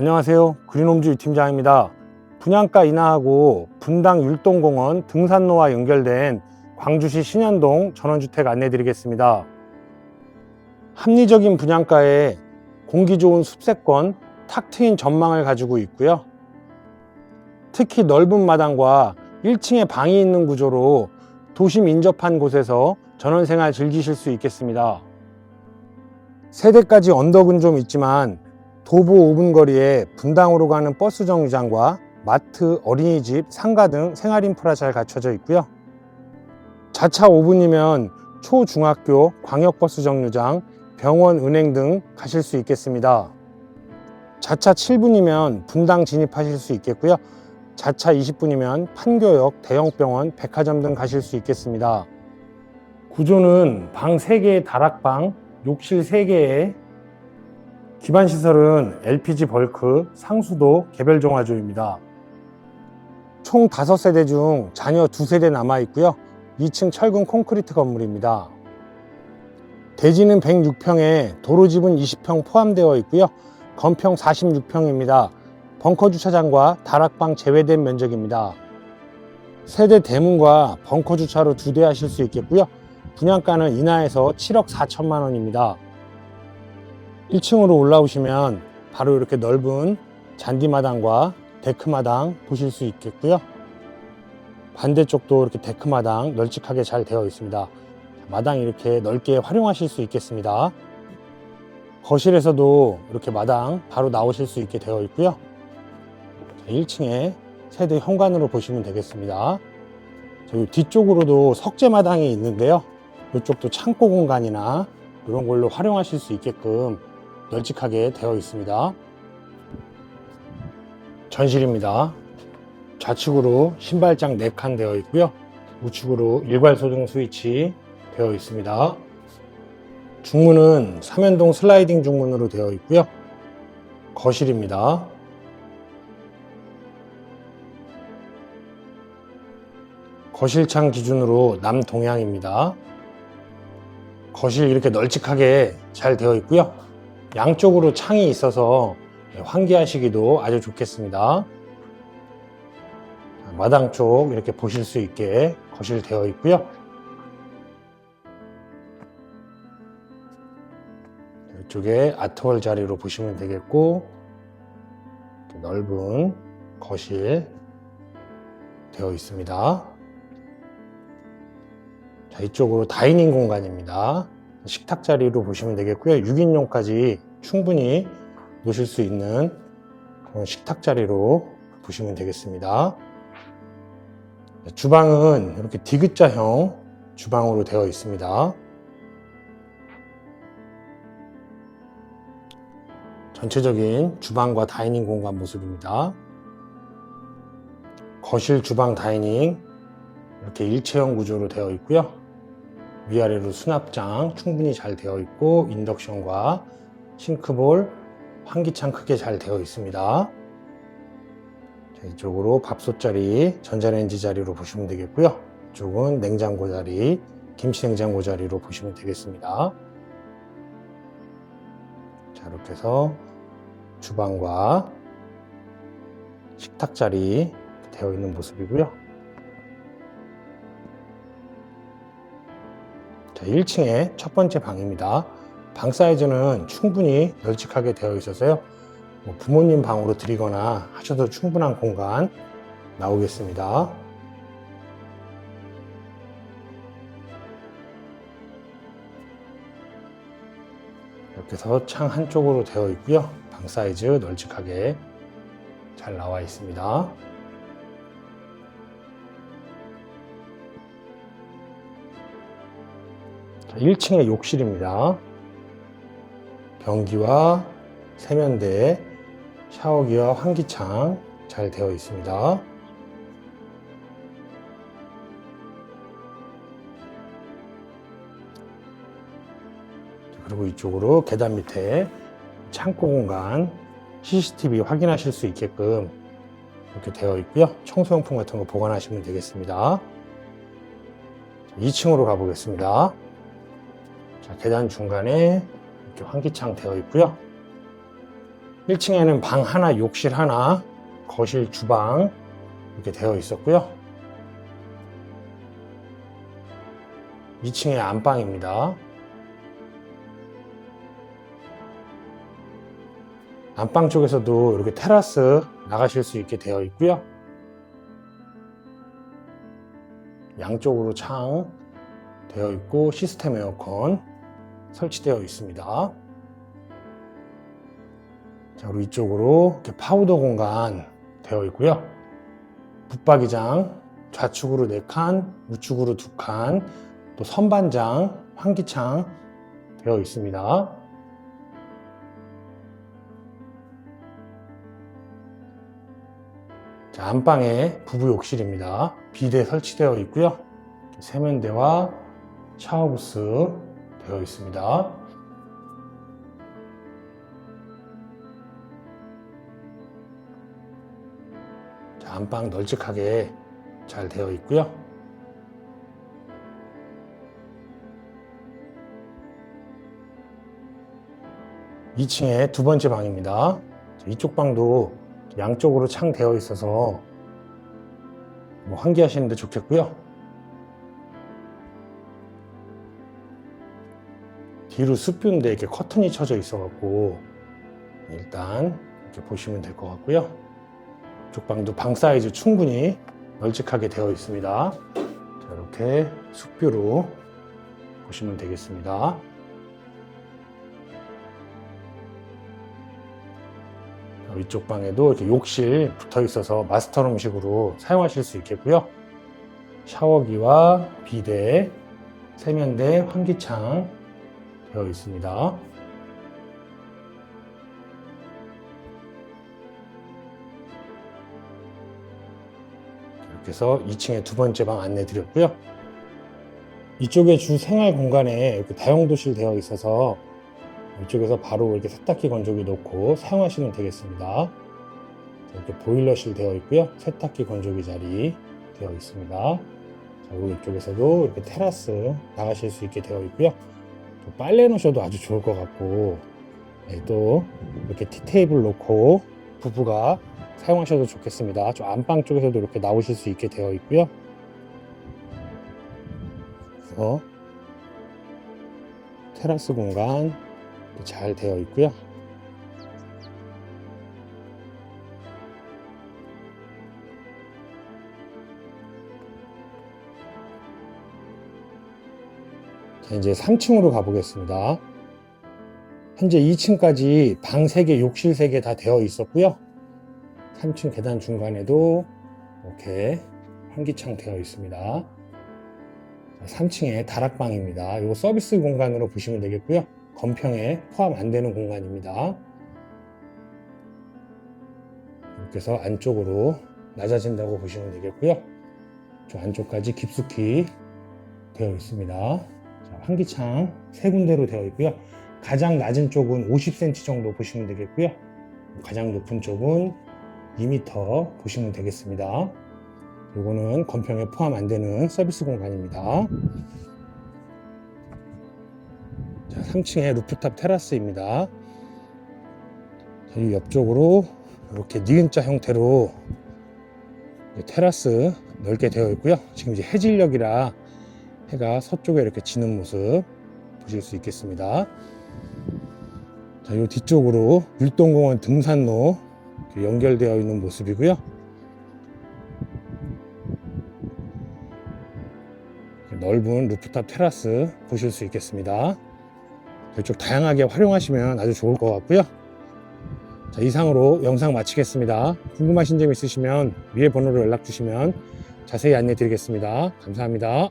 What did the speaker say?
안녕하세요. 그린홈즈 유팀장입니다. 분양가 인하하고 분당 율동공원 등산로와 연결된 광주시 신현동 전원주택 안내드리겠습니다. 합리적인 분양가에 공기 좋은 숲세권, 탁 트인 전망을 가지고 있고요. 특히 넓은 마당과 1층에 방이 있는 구조로 도심 인접한 곳에서 전원생활 즐기실 수 있겠습니다. 세대까지 언덕은 좀 있지만 도보 5분 거리에 분당으로 가는 버스 정류장과 마트, 어린이집, 상가 등 생활 인프라 잘 갖춰져 있고요. 자차 5분이면 초중학교, 광역버스 정류장, 병원, 은행 등 가실 수 있겠습니다. 자차 7분이면 분당 진입하실 수 있겠고요. 자차 20분이면 판교역, 대형병원, 백화점 등 가실 수 있겠습니다. 구조는 방 3개의 다락방, 욕실 3개에 기반 시설은 LPG 벌크, 상수도, 개별 종화조입니다. 총 5세대 중 자녀 2세대 남아 있고요. 2층 철근 콘크리트 건물입니다. 대지는 106평에 도로집은 20평 포함되어 있고요. 건평 46평입니다. 벙커 주차장과 다락방 제외된 면적입니다. 세대 대문과 벙커 주차로 두 대 하실 수 있겠고요. 분양가는 인하해서 7억 4천만 원입니다. 1층으로 올라오시면 바로 이렇게 넓은 잔디마당과 데크마당 보실 수 있겠고요. 반대쪽도 이렇게 데크마당 널찍하게 잘 되어 있습니다. 마당 이렇게 넓게 활용하실 수 있겠습니다. 거실에서도 이렇게 마당 바로 나오실 수 있게 되어 있고요. 1층에 세대 현관으로 보시면 되겠습니다. 저희 뒤쪽으로도 석재 마당이 있는데요. 이쪽도 창고 공간이나 이런 걸로 활용하실 수 있게끔 널찍하게 되어 있습니다. 전실입니다. 좌측으로 신발장 4칸 되어 있고요. 우측으로 일괄 소등 스위치 되어 있습니다. 중문은 삼연동 슬라이딩 중문으로 되어 있고요. 거실입니다. 거실창 기준으로 남동향입니다. 거실 이렇게 널찍하게 잘 되어 있고요. 양쪽으로 창이 있어서 환기하시기도 아주 좋겠습니다. 마당 쪽 이렇게 보실 수 있게 거실 되어 있고요. 이쪽에 아트월 자리로 보시면 되겠고 넓은 거실 되어 있습니다. 자, 이쪽으로 다이닝 공간입니다. 식탁 자리로 보시면 되겠고요. 6인용까지 충분히 놓으실 수 있는 식탁 자리로 보시면 되겠습니다. 주방은 이렇게 디귿자형 주방으로 되어 있습니다. 전체적인 주방과 다이닝 공간 모습입니다. 거실, 주방, 다이닝 이렇게 일체형 구조로 되어 있고요. 위아래로 수납장 충분히 잘 되어 있고 인덕션과 싱크볼, 환기창 크게 잘 되어 있습니다. 자, 이쪽으로 밥솥 자리, 전자레인지 자리로 보시면 되겠고요. 이쪽은 냉장고 자리, 김치 냉장고 자리로 보시면 되겠습니다. 자, 이렇게 해서 주방과 식탁 자리 되어 있는 모습이고요. 자, 1층에 첫 번째 방입니다. 방 사이즈는 충분히 널찍하게 되어 있어서요. 뭐 부모님 방으로 드리거나 하셔도 충분한 공간 나오겠습니다. 이렇게 해서 창 한쪽으로 되어 있고요. 방 사이즈 널찍하게 잘 나와 있습니다. 1층의 욕실입니다. 변기와 세면대, 샤워기와 환기창 잘 되어 있습니다. 그리고 이쪽으로 계단 밑에 창고 공간 CCTV 확인하실 수 있게끔 이렇게 되어 있고요. 청소용품 같은 거 보관하시면 되겠습니다. 2층으로 가보겠습니다. 자, 계단 중간에 이렇게 환기창 되어 있고요. 1층에는 방 하나, 욕실 하나, 거실, 주방 이렇게 되어 있었고요. 2층에 안방입니다. 안방 쪽에서도 이렇게 테라스 나가실 수 있게 되어 있고요. 양쪽으로 창 되어 있고 시스템 에어컨 설치되어 있습니다. 자, 그리고 이쪽으로 이렇게 파우더 공간 되어 있고요. 붙박이장 좌측으로 4칸, 우측으로 2칸, 또 선반장, 환기창 되어 있습니다. 자, 안방에 부부 욕실입니다. 비대 설치되어 있고요. 세면대와 샤워부스 되어 있습니다. 자, 안방 널찍하게 잘 되어 있고요. 이층에두 번째 방입니다. 자, 이쪽 방도 양쪽으로 창 되어 있어서 뭐 환기하시는데 좋겠고요. 뒤로 숲뷰인데 이렇게 커튼이 쳐져 있어갖고 일단 이렇게 보시면 될 것 같고요. 이쪽 방도 방 사이즈 충분히 널찍하게 되어 있습니다. 자, 이렇게 숲뷰로 보시면 되겠습니다. 이쪽 방에도 이렇게 욕실 붙어 있어서 마스터룸식으로 사용하실 수 있겠고요. 샤워기와 비데, 세면대, 환기창 되어 있습니다. 이렇게 해서 2층에 두 번째 방 안내 드렸고요. 이쪽에 주 생활 공간에 이렇게 다용도실 되어 있어서 이쪽에서 바로 이렇게 세탁기 건조기 놓고 사용하시면 되겠습니다. 이렇게 보일러실 되어 있고요. 세탁기 건조기 자리 되어 있습니다. 자, 그리고 이쪽에서도 이렇게 테라스 나가실 수 있게 되어 있고요. 또 빨래 놓으셔도 아주 좋을 것 같고 네, 또 이렇게 티테이블 놓고 부부가 사용하셔도 좋겠습니다. 저 안방 쪽에서도 이렇게 나오실 수 있게 되어 있고요. 테라스 공간 잘 되어 있고요. 이제 3층으로 가보겠습니다. 현재 2층까지 방 3개, 욕실 3개 다 되어 있었고요. 3층 계단 중간에도 이렇게 환기창 되어 있습니다. 3층에 다락방입니다. 이거 서비스 공간으로 보시면 되겠고요. 건평에 포함 안 되는 공간입니다. 해서 안쪽으로 낮아진다고 보시면 되겠고요. 저 안쪽까지 깊숙이 되어 있습니다. 자, 환기창 세 군데로 되어 있고요. 가장 낮은 쪽은 50cm 정도 보시면 되겠고요. 가장 높은 쪽은 2m 보시면 되겠습니다. 이거는 건평에 포함 안 되는 서비스 공간입니다. 자, 3층의 루프탑 테라스입니다. 이 옆쪽으로 이렇게 니은자 형태로 테라스 넓게 되어 있고요. 지금 이제 해질녘이라 해가 서쪽에 이렇게 지는 모습 보실 수 있겠습니다. 자, 이 뒤쪽으로 율동공원 등산로 연결되어 있는 모습이고요. 넓은 루프탑 테라스 보실 수 있겠습니다. 이쪽 다양하게 활용하시면 아주 좋을 것 같고요. 자, 이상으로 영상 마치겠습니다. 궁금하신 점 있으시면 위에 번호로 연락 주시면 자세히 안내 드리겠습니다. 감사합니다.